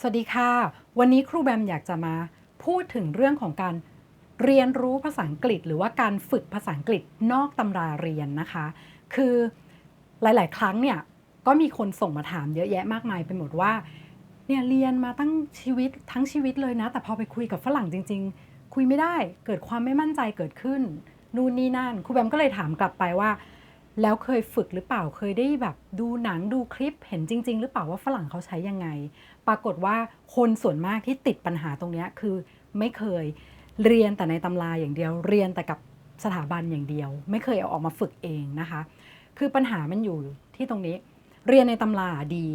สวัสดีค่ะ วันนี้ครูแบมอยากจะมาพูดถึงเรื่องของการเรียนรู้ภาษาอังกฤษ หรือว่าการฝึกภาษาอังกฤษนอกตำราเรียนนะคะ คือหลาย ๆ ครั้งเนี่ยก็มีคนส่งมาถามเยอะแยะมากมายไปหมดว่าเนี่ยเรียนมาตั้งชีวิตทั้งชีวิตเลยนะ แต่พอไปคุยกับฝรั่งจริง ๆ คุยไม่ได้เกิดความไม่มั่นใจเกิดขึ้น นู่นนี่นั่นครูแบมก็เลยถามกลับไปว่า แล้วเคยฝึกหรือเปล่าเคยได้แบบดูหนังดูคลิปเห็นจริง ๆ หรือเปล่าว่าฝรั่งเขาใช้ยังไง ปรากฏว่าคนส่วนมากที่ติดปัญหาตรงนี้คือไม่เคยเรียนแต่ในตำราอย่างเดียว เรียนแต่กับสถาบันอย่างเดียว ไม่เคยเอาออกมาฝึกเองนะคะ คือปัญหามันอยู่ที่ตรงนี้ เรียนในตำราดี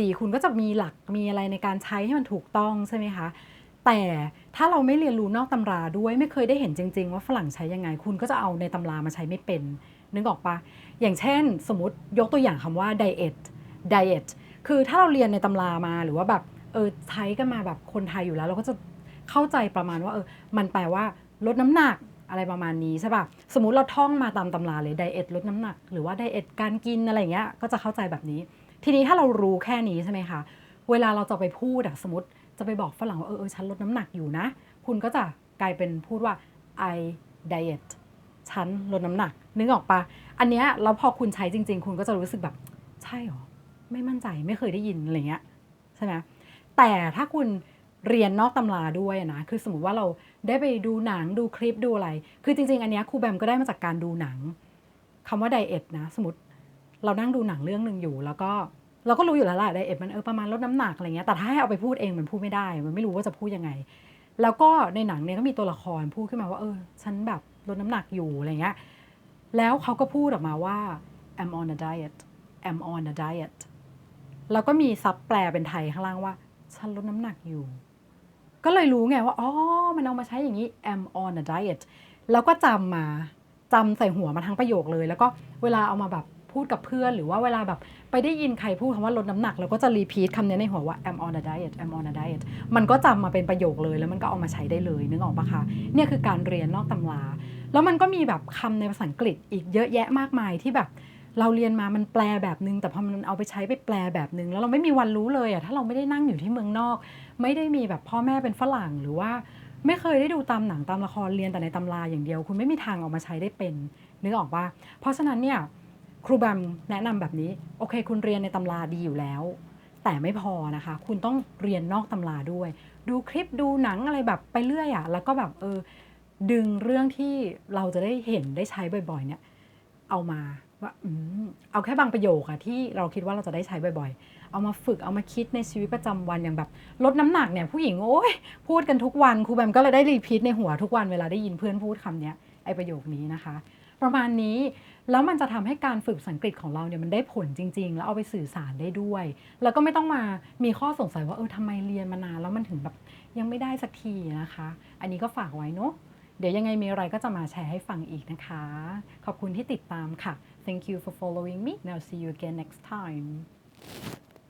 ดีคุณก็จะมีหลักมีอะไรในการใช้ให้มันถูกต้องใช่ไหมคะ แต่ถ้าเราไม่เรียนรู้นอกตำราด้วยไม่เคยได้เห็นจริง ๆ ว่าฝรั่งใช้ยังไง คุณก็จะเอาในตำรามาใช้ไม่เป็น นึกออกปะอย่างเช่น สมมติยกตัวอย่างคำว่า diet diet คือถ้าเราเรียนในตำรามาหรือว่าแบบเออใช้กันมาแบบคนไทยอยู่แล้ว เราก็จะเข้าใจประมาณว่าเออมันแปลว่าลดน้ำหนักอะไรประมาณนี้ใช่ปะสมมติเราท่องมาตามตำราเลยไดเอทลดน้ำหนัก หรือว่าไดเอทการกินอะไรเงี้ยก็จะเข้าใจแบบนี้ ทีนี้ถ้าเรารู้แค่นี้ใช่ไหมคะเวลาเราจะไปพูดอะสมมติ จะไปบอกฝรั่งว่าเออเออฉันลดน้ำหนักอยู่นะ คุณก็จะกลายเป็นพูดว่า I diet ฉันลดน้ำหนัก นึกออกปะอันเนี้ยแล้วพอคุณใช้จริง ๆ คุณก็จะรู้สึกแบบ ใช่หรอ ไม่มั่นใจไม่เคยได้ยินอะไรเงี้ยใช่ไหมแต่ถ้าคุณเรียนนอกตำราด้วยนะ คือสมมติว่าเราได้ไปดูหนังดูคลิปดูอะไร คือจริง ๆ อันนี้ครูแบมก็ได้มาจากการดูหนังคำว่าไดเอทนะ สมมติเรานั่งดูหนังเรื่องหนึ่งอยู่ แล้วก็ เราก็รู้อยู่แล้วแหละไดเอทมันเออประมาณลดน้ำหนักอะไรเงี้ยแต่ถ้าให้เอาไปพูดเองมันพูดไม่ได้ มันไม่รู้ว่าจะพูดยังไง แล้วก็ในหนังเนี่ยก็มีตัวละครพูดขึ้นมาว่า เออ ฉันแบบลดน้ำหนักอยู่อะไรเงี้ยแล้วเขาก็พูดออกมาว่า I'm on a diet I'm on a diet แล้วก็มีซับแปลเป็นไทยข้างล่างว่า ฉันลดน้ำหนักอยู่ ก็เลยรู้ไงว่าอ๋อมันเอามาใช้อย่างนี้ I'm on a diet แล้วก็จำมาจำใส่หัวมาทั้งประโยคเลย แล้วก็เวลาเอามาแบบ พูดกับเพื่อนหรือว่าเวลาแบบไปได้ยินใครพูดคำว่าลดน้ำหนักเราก็จะรีพีทคำนี้ในหัวว่า I'm on a diet I'm on a diet มันก็จำมาเป็นประโยคเลยแล้วมันก็เอามาใช้ได้เลยนึกออกปะคะเนี่ยคือการเรียนนอกตำรา แล้วมันก็มีแบบคำในภาษาอังกฤษอีกเยอะแยะมากมายที่แบบเราเรียนมามันแปลแบบนึง แต่พอมันเอาไปใช้ไปแปลแบบนึง แล้วเราไม่มีวันรู้เลยอะถ้าเราไม่ได้นั่งอยู่ที่เมืองนอก ไม่ได้มีแบบพ่อแม่เป็นฝรั่งหรือว่าไม่เคยได้ดูตามหนังตามละครเรียนแต่ในตำราอย่างเดียว คุณไม่มีทางออกมาใช้ได้เป็นนึกออกปะเพราะฉะนั้นเนี่ย ครูแบมแนะนำแบบนี้ โอเค คุณเรียนในตำราดีอยู่แล้ว แต่ไม่พอนะคะ คุณต้องเรียนนอกตำราด้วย ดูคลิปดูหนังอะไรแบบไปเรื่อยอะแล้วก็แบบเออดึงเรื่องที่เราจะได้เห็นได้ใช้บ่อยๆ เนี่ยเอามาว่าอเอาแค่บางประโยคอะที่เราคิดว่าเราจะได้ใช้บ่อยๆ เอามาฝึกเอามาคิดในชีวิตประจำวันอย่างแบบ ลดน้ำหนักเนี่ยผู้หญิงโอ้ยพูดกันทุกวันครูแบมก็เลยได้รีพีทในหัวทุกวันเวลาได้ยินเพื่อนพูดคำเนี้ยไอประโยคนี้นะคะ ประมาณนี้ แล้วมันจะทำให้การฝึกภาษาอังกฤษของเราเนี่ยมันได้ผลจริง ๆ แล้วเอาไปสื่อสารได้ด้วย แล้วก็ไม่ต้องมามีข้อสงสัยว่าเออทำไมเรียนมานานแล้วมันถึงแบบยังไม่ได้สักทีนะคะ อันนี้ก็ฝากไว้เนาะเดี๋ยวยังไงมีอะไรก็จะมาแชร์ให้ฟังอีกนะคะ ขอบคุณที่ติดตามค่ะ Thank you for following me. Now see you again next time.